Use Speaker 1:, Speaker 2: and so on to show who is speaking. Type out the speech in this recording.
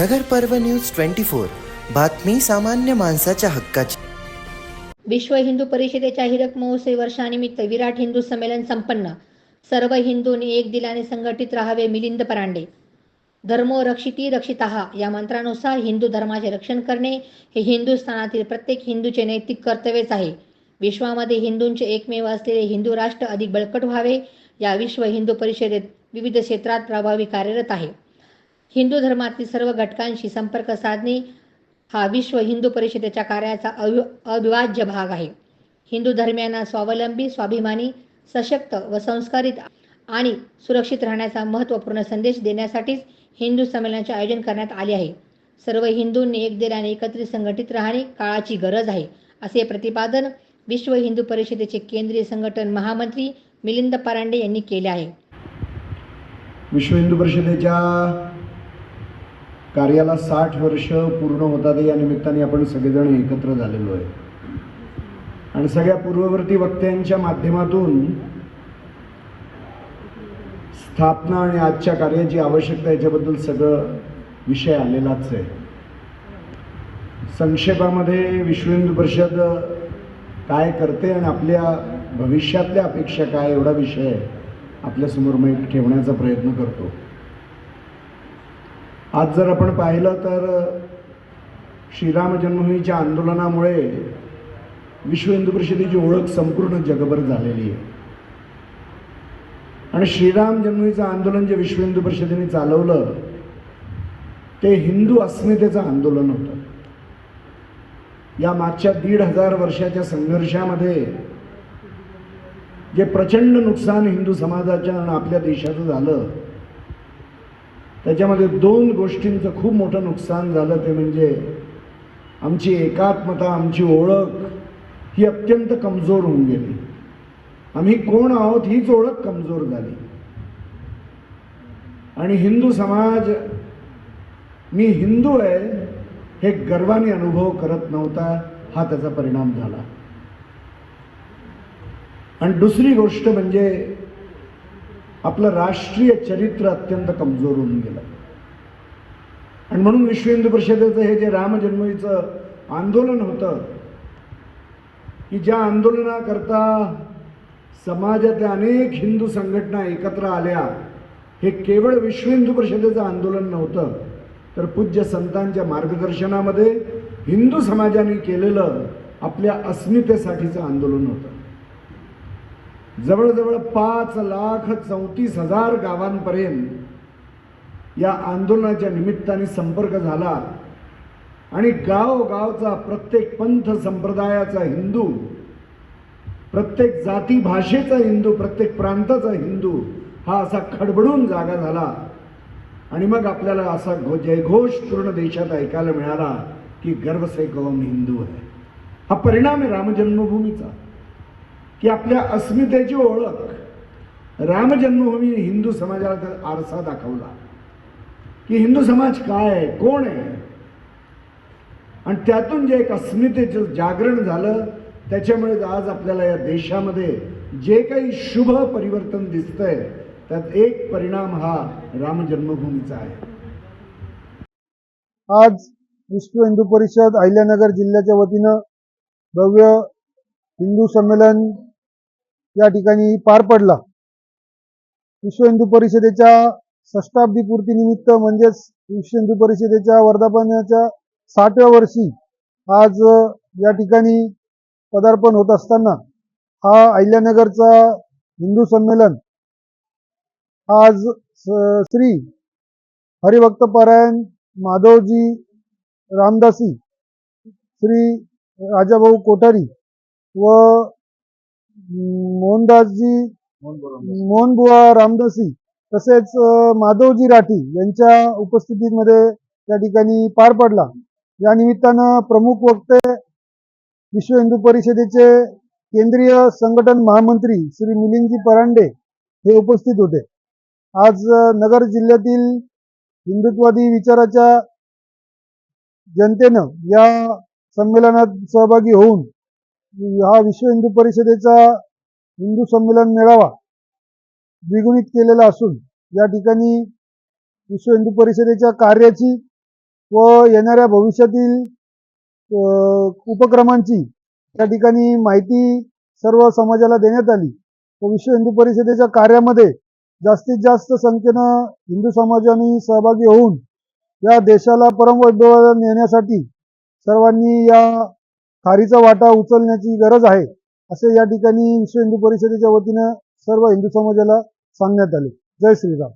Speaker 1: नगर पर्व news twenty four. बातमी सामान्य माणसाच्या हक्काची.
Speaker 2: विश्व हिंदू परिषदेच्या हिरक महोत्सवी वर्षानिमित्त विराट हिंदू संमेलन संपन्न. सर्व हिंदूंनी एक दिलाने संघटित राहावे मिलिंद परांडे. धर्मो रक्षिती रक्षिताहा या मंत्रानुसार हिंदू धर्माचे रक्षण करणे हे हिंदुस्थानातील प्रत्येक हिंदूचे नैतिक कर्तव्यच आहे. विश्वामध्ये हिंदूंचे एकमेव असलेले हिंदू राष्ट्र अधिक बळकट व्हावे या विश्व हिंदू परिषदेत विविध क्षेत्रात प्रभावी कार्यरत आहे. हिंदू धर्मातील सर्व घटकांशी संपर्क साधणे हा विश्व हिंदू परिषदेच्या कार्याचा अवि अविभाज्य भाग आहे. हिंदू धर्मियांना स्वावलंबी स्वाभिमानी सशक्त व संस्कारित आणि सुरक्षित राहण्याचा महत्त्वपूर्ण संदेश देण्यासाठीच हिंदू संमेलनाचे आयोजन करण्यात आले आहे. सर्व हिंदूंनी एक दिलाने एकत्रित संघटित राहणे काळाची गरज आहे असे प्रतिपादन विश्व हिंदू परिषदेचे केंद्रीय संघटन महामंत्री मिलिंद परांडे यांनी केले आहे.
Speaker 3: विश्व हिंदू परिषदेच्या कार्याला साठ वर्ष पूर्ण होतात या निमित्ताने आपण सगळेजण एकत्र झालेलो आहे. आणि सगळ्या पूर्ववर्ती वक्त्यांच्या माध्यमातून स्थापना आणि आजच्या कार्याची आवश्यकता याच्याबद्दल सगळं विषय आलेलाच आहे. संक्षेपामध्ये विश्व हिंदू परिषद काय करते आणि आपल्या भविष्यातल्या अपेक्षा काय एवढा विषय आपल्यासमोर मी ठेवण्याचा प्रयत्न करतो. आज जर आपण पाहिलं तर श्रीराम जन्मभूमीच्या आंदोलनामुळे विश्व हिंदू परिषदेची ओळख संपूर्ण जगभर झालेली आहे. आणि श्रीराम जन्मभूमीचं आंदोलन जे विश्व हिंदू परिषदेने चालवलं ते हिंदू अस्मितेचं आंदोलन होतं. या मागच्या दीड हजार वर्षाच्या संघर्षामध्ये जे प्रचंड नुकसान हिंदू समाजाच्या आणि आपल्या देशाचं झालं त्याच्यामध्ये दोन गोष्टींचं खूप मोठं नुकसान झालं ते म्हणजे आमची एकात्मता आमची ओळख ही अत्यंत कमजोर होऊन गेली. आम्ही कोण आहोत हीच ओळख कमजोर झाली. आणि हिंदू समाज मी हिंदू आहे हे गर्वाने अनुभव करत नव्हता हा त्याचा परिणाम झाला. आणि दुसरी गोष्ट म्हणजे आपलं राष्ट्रीय चरित्र अत्यंत कमजोर होऊन गेलं. आणि म्हणून विश्व हिंदू परिषदेचं हे जे रामजन्मीचं आंदोलन होतं की ज्या आंदोलनाकरता समाजातल्या अनेक हिंदू संघटना एकत्र आल्या हे केवळ विश्व हिंदू परिषदेचं आंदोलन नव्हतं तर पूज्य संतांच्या मार्गदर्शनामध्ये हिंदू समाजाने केलेलं आपल्या अस्मितेसाठीचं आंदोलन होतं. जवळजवळ पाच लाख चौतीस हजार गावांपर्यंत या आंदोलनाच्या निमित्ताने संपर्क झाला. आणि गावगावचा प्रत्येक पंथ संप्रदायाचा हिंदू प्रत्येक जाती भाषेचा हिंदू प्रत्येक प्रांताचा हिंदू हा असा खडबडून जागा झाला. आणि मग आपल्याला असा घो जयघोष पूर्ण देशात ऐकायला मिळाला की गर्व से कौम हिंदू आहे हा परिणाम आहे रामजन्मभूमीचा. की आपल्या अस्मितेची ओळख. राम जन्मभूमीने हिंदू समाजाला आरसा दाखवला. की हिंदू समाज काय आहे? कोण आहे? आणि त्यातून जे एक अस्मितेचं जागरण झालं त्याच्यामुळे आज आपल्याला या देशामध्ये जे काही शुभ परिवर्तन दिसतंय त्यात एक परिणाम हा राम जन्मभूमीचा आहे.
Speaker 4: आज विश्व हिंदू परिषद अहिल्यानगर जिल्ह्याच्या वतीनं भव्य हिंदू संमेलन या ठिकाणी पार पडला. विश्व हिंदू परिषदेच्या षष्टाब्दी निमित्त म्हणजेच विश्व हिंदू परिषदेच्या वर्धापनाच्या साठव्या वर्षी आज या ठिकाणी पदार्पण होत असताना हा अहिल्यानगरचा हिंदू संमेलन आज श्री हरिभक्तपरायण माधवजी रामदासी श्री राजाभाऊ कोठारी व मोहनदासजी मोहनबुवा रामदासी तसेच माधवजी राठी यांच्या उपस्थितीमध्ये त्या ठिकाणी पार पडला. या निमित्तानं प्रमुख वक्ते विश्व हिंदू परिषदेचे केंद्रीय संघटन महामंत्री श्री मिलिंदजी परांडे हे उपस्थित होते. आज नगर जिल्ह्यातील हिंदुत्वादी विचाराच्या जनतेनं या संमेलनात सहभागी होऊन हा विश्व हिंदू परिषदेचा हिंदू संमेलन मेळावा द्विगुणित केलेला असून या ठिकाणी विश्व हिंदू परिषदेच्या कार्याची व येणाऱ्या भविष्यातील उपक्रमांची त्या ठिकाणी माहिती सर्व समाजाला देण्यात आली. व विश्व हिंदू परिषदेच्या कार्यामध्ये जास्तीत जास्त संख्येनं हिंदू समाजाने सहभागी होऊन या देशाला परमवैभवाला नेण्यासाठी सर्वांनी या खारीचा वाटा उचलण्याची गरज आहे असे या ठिकाणी विश्व हिंदू परिषदेच्या वतीनं सर्व हिंदू समाजाला सांगण्यात आले. जय श्रीराम.